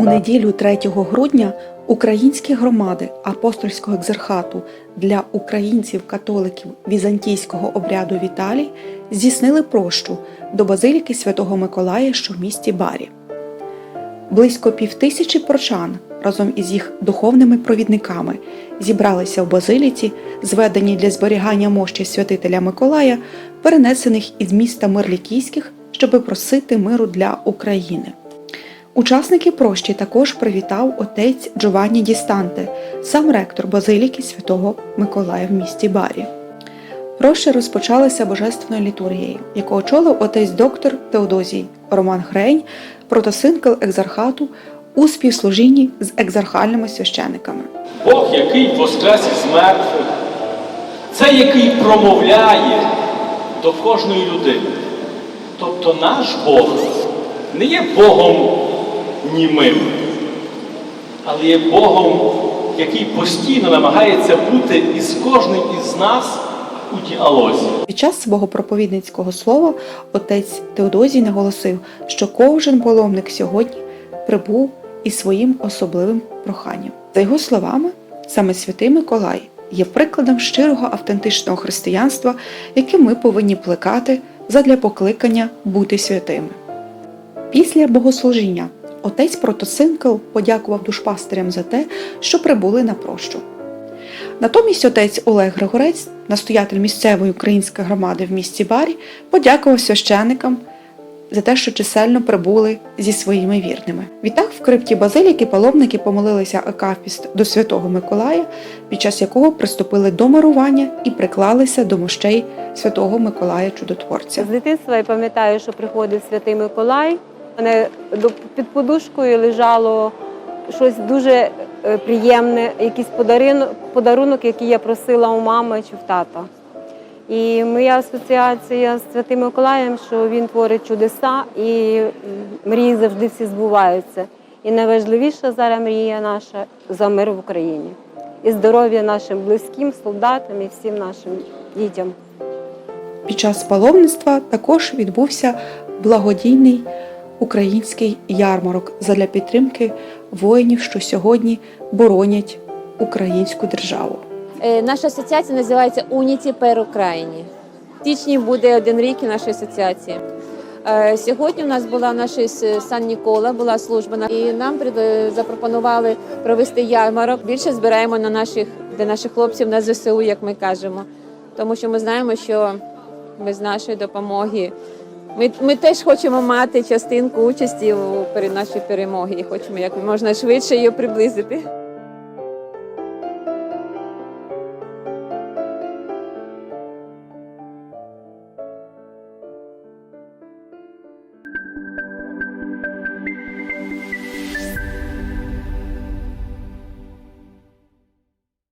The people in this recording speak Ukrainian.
У неділю 3 грудня українські громади апостольського екзархату для українців-католиків візантійського обряду Віталій здійснили прощу до базиліки Святого Миколая, що в місті Барі. Близько півтисячі прочан разом із їх духовними провідниками зібралися в базиліці, зведеній для зберігання мощі святителя Миколая, перенесених із міста Мирлікійських, щоби просити миру для України. Учасники прощі також привітав отець Джованні Дістанте, сам ректор базиліки Святого Миколая в місті Барі. Проща розпочалася божественною літургією, яку очолив отець доктор Теодозій Роман Хрень, протосинкел екзархату у співслужінні з екзархальними священиками. Бог, який воскрес із мертвих, це який промовляє до кожної людини. Тобто наш Бог не є Богом німим, але є Богом, який постійно намагається бути із кожним із нас у діалозі. Під час свого проповідницького слова отець Теодозій наголосив, що кожен паломник сьогодні прибув із своїм особливим проханням. За його словами, саме святий Миколай є прикладом щирого автентичного християнства, яке ми повинні плекати задля покликання бути святими. Після богослужіння отець Протосинкел подякував душпастирям за те, що прибули на прощу. Натомість отець Олег Григорець, настоятель місцевої української громади в місті Барі, подякував священикам за те, що чисельно прибули зі своїми вірними. Відтак в крипті базиліки паломники помолилися акафіст до святого Миколая, під час якого приступили до мирування і приклалися до мощей святого Миколая Чудотворця. З дитинства я пам'ятаю, що приходив святий Миколай. У мене під подушкою лежало щось дуже е, приємне, якийсь подарунок, подарунок, який я просила у мами чи в тата. І моя асоціація з Святим Миколаєм, що він творить чудеса і мрії завжди всі збуваються. І найважливіша зараз мрія наша за мир в Україні. І здоров'я нашим близьким, солдатам і всім нашим дітям. Під час паломництва також відбувся благодійний український ярмарок задля підтримки воїнів, що сьогодні боронять українську державу. Е, Наша асоціація називається Уніті Пер Україні. В січні буде один рік нашої асоціації. Е, Сьогодні у нас була с- Сан Нікола, була служба і нам запропонували провести ярмарок. Більше збираємо на наших для наших хлопців на ЗСУ, як ми кажемо. Тому що ми знаємо, що без нашої допомоги ми, ми теж хочемо мати частинку участі у нашій перемоги і хочемо як можна швидше її приблизити.